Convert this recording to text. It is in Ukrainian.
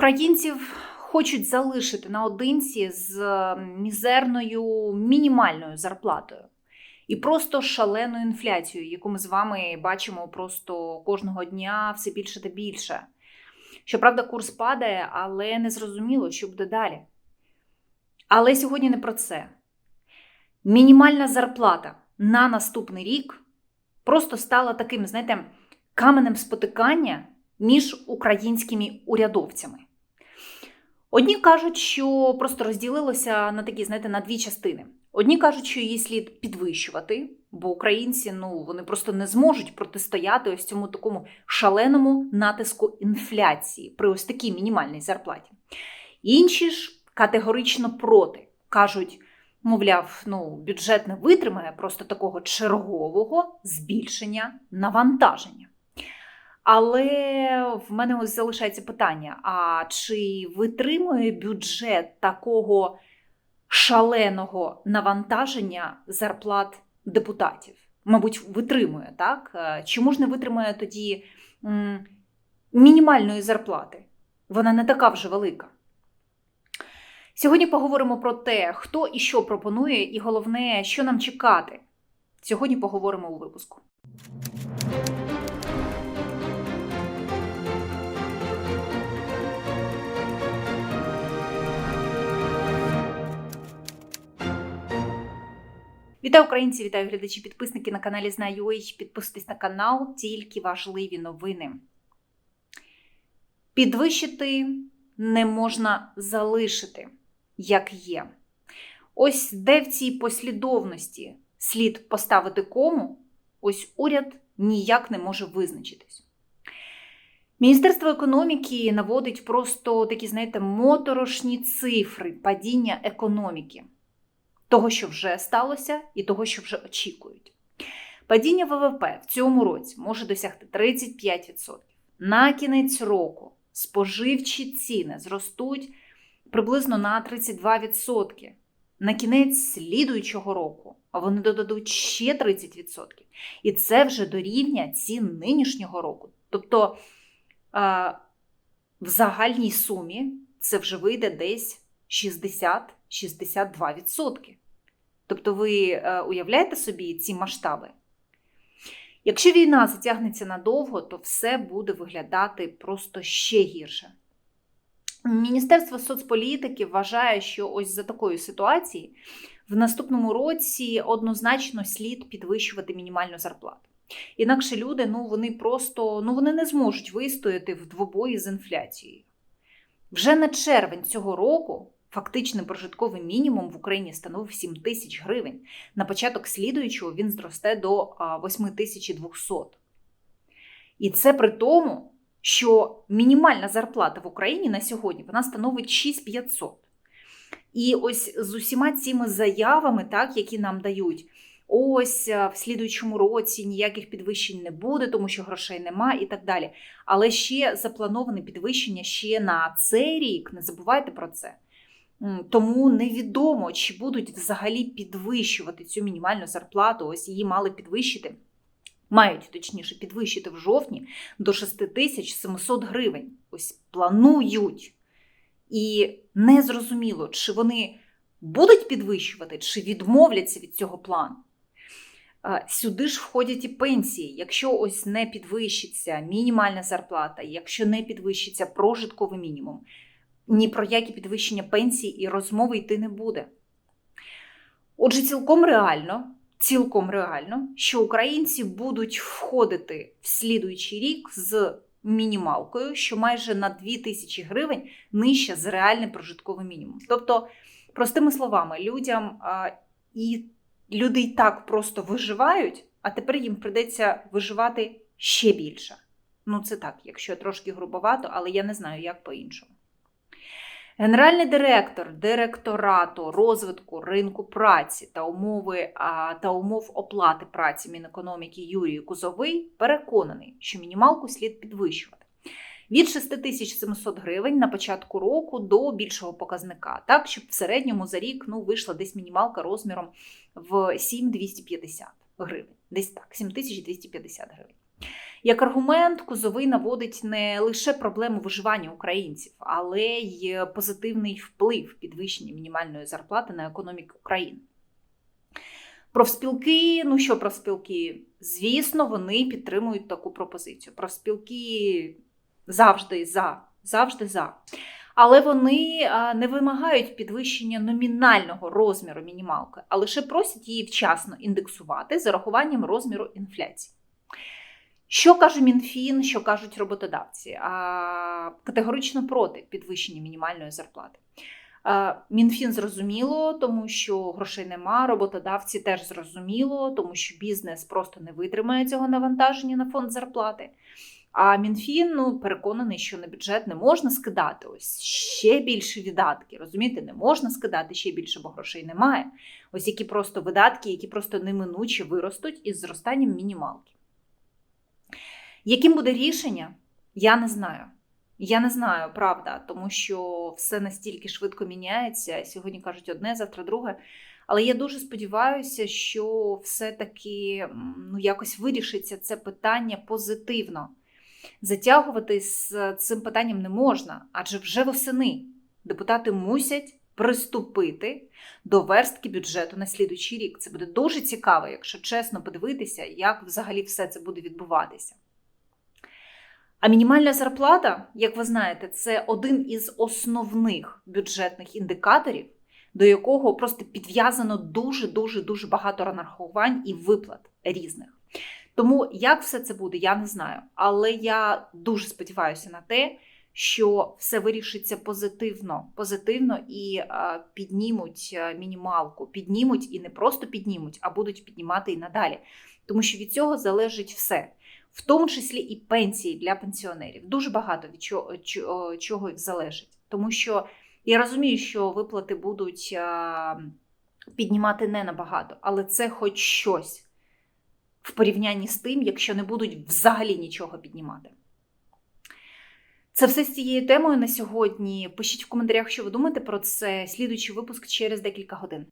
Українців хочуть залишити наодинці з мізерною мінімальною зарплатою і просто шаленою інфляцією, яку ми з вами бачимо просто кожного дня все більше та більше. Щоправда, курс падає, але не зрозуміло, що буде далі. Але сьогодні не про це. Мінімальна зарплата на наступний рік просто стала таким, знаєте, каменем спотикання між українськими урядовцями. Одні кажуть, що просто розділилося на такі, знаєте, на дві частини. Одні кажуть, що її слід підвищувати, бо українці ну вони просто не зможуть протистояти ось цьому такому шаленому натиску інфляції при ось такій мінімальній зарплаті. Інші ж категорично проти кажуть, мовляв, ну бюджет не витримає просто такого чергового збільшення навантаження. Але в мене ось залишається питання: а чи витримує бюджет такого шаленого навантаження зарплат депутатів? Мабуть, витримує, так? Чому ж не витримує тоді мінімальної зарплати? Вона не така вже велика. Сьогодні поговоримо про те, хто і що пропонує, і головне, що нам чекати. Сьогодні поговоримо у випуску. Вітаю українці, вітаю глядачі, підписники на каналі Знаю.ua. Підписуйтесь на канал, тільки важливі новини. Підвищити не можна залишити, як є. Ось де в цій послідовності слід поставити кому, ось уряд ніяк не може визначитись. Міністерство економіки наводить просто такі, знаєте, моторошні цифри падіння економіки того, що вже сталося, і того, що вже очікують. Падіння ВВП в цьому році може досягти 35%. На кінець року споживчі ціни зростуть приблизно на 32%. На кінець слідуючого року вони додадуть ще 30%. І це вже до рівня цін нинішнього року. Тобто в загальній сумі це вже вийде десь 60-62%. Тобто, ви е, уявляєте собі ці масштаби? Якщо війна затягнеться надовго, то все буде виглядати просто ще гірше. Міністерство соцполітики вважає, що ось за такої ситуації в наступному році однозначно слід підвищувати мінімальну зарплату. Інакше люди ну, вони просто ну, вони не зможуть вистояти в двобої з інфляцією. Вже на червень цього року Фактичний прожитковий мінімум в Україні становив 7 тисяч гривень. На початок слідуючого він зросте до 8200. І це при тому, що мінімальна зарплата в Україні на сьогодні вона становить 6500. І ось з усіма цими заявами, так, які нам дають, ось в слідуючому році ніяких підвищень не буде, тому що грошей нема і так далі. Але ще заплановане підвищення ще на цей рік. Не забувайте про це. Тому невідомо, чи будуть взагалі підвищувати цю мінімальну зарплату. Ось її мали підвищити, мають точніше підвищити в жовтні до 6700 гривень. Ось планують. І незрозуміло, чи вони будуть підвищувати, чи відмовляться від цього плану. Сюди ж входять і пенсії. Якщо ось не підвищиться мінімальна зарплата, якщо не підвищиться прожитковий мінімум ні про які підвищення пенсії і розмови йти не буде. Отже, цілком реально, цілком реально, що українці будуть входити в слідуючий рік з мінімалкою, що майже на 2 тисячі гривень нижче за реальний прожитковий мінімум. Тобто, простими словами, людям і люди й так просто виживають, а тепер їм придеться виживати ще більше. Ну, це так, якщо трошки грубовато, але я не знаю, як по-іншому. Генеральний директор директорату розвитку ринку праці та умови та умов оплати праці Мінекономіки Юрій Кузовий переконаний, що мінімалку слід підвищувати від 6700 гривень на початку року до більшого показника, так щоб в середньому за рік ну, вийшла десь мінімалка розміром в 7250 гривень. Десь так, 7250 гривень. Як аргумент, Кузовий наводить не лише проблему виживання українців, але й позитивний вплив підвищення мінімальної зарплати на економіку України. Профспілки, ну що профспілки? Звісно, вони підтримують таку пропозицію. Профспілки завжди за, завжди за. Але вони не вимагають підвищення номінального розміру мінімалки, а лише просять її вчасно індексувати з урахуванням розміру інфляції. Що каже Мінфін, що кажуть роботодавці? А, Категорично проти підвищення мінімальної зарплати. Мінфін зрозуміло, тому що грошей нема. Роботодавці теж зрозуміло, тому що бізнес просто не витримає цього навантаження на фонд зарплати. А Мінфін ну, переконаний, що на бюджет не можна скидати ось ще більше видатки. Розумієте, не можна скидати ще більше, бо грошей немає. Ось які просто видатки, які просто неминуче виростуть із зростанням мінімалки. Яким буде рішення, я не знаю. Я не знаю, правда, тому що все настільки швидко міняється. Сьогодні кажуть одне, завтра друге. Але я дуже сподіваюся, що все-таки ну, якось вирішиться це питання позитивно. Затягувати з цим питанням не можна, адже вже восени депутати мусять приступити до верстки бюджету на слідуючий рік. Це буде дуже цікаво, якщо чесно подивитися, як взагалі все це буде відбуватися. А мінімальна зарплата, як ви знаєте, це один із основних бюджетних індикаторів, до якого просто підв'язано дуже-дуже дуже багато нарахувань і виплат різних. Тому як все це буде, я не знаю. Але я дуже сподіваюся на те, що все вирішиться позитивно, позитивно і е, піднімуть мінімалку, піднімуть і не просто піднімуть, а будуть піднімати і надалі. Тому що від цього залежить все, в тому числі і пенсії для пенсіонерів. Дуже багато від чого, чого залежить. Тому що я розумію, що виплати будуть е, піднімати не набагато, але це хоч щось в порівнянні з тим, якщо не будуть взагалі нічого піднімати. Це все з цією темою на сьогодні. Пишіть в коментарях, що ви думаєте про це. Слідуючий випуск через декілька годин.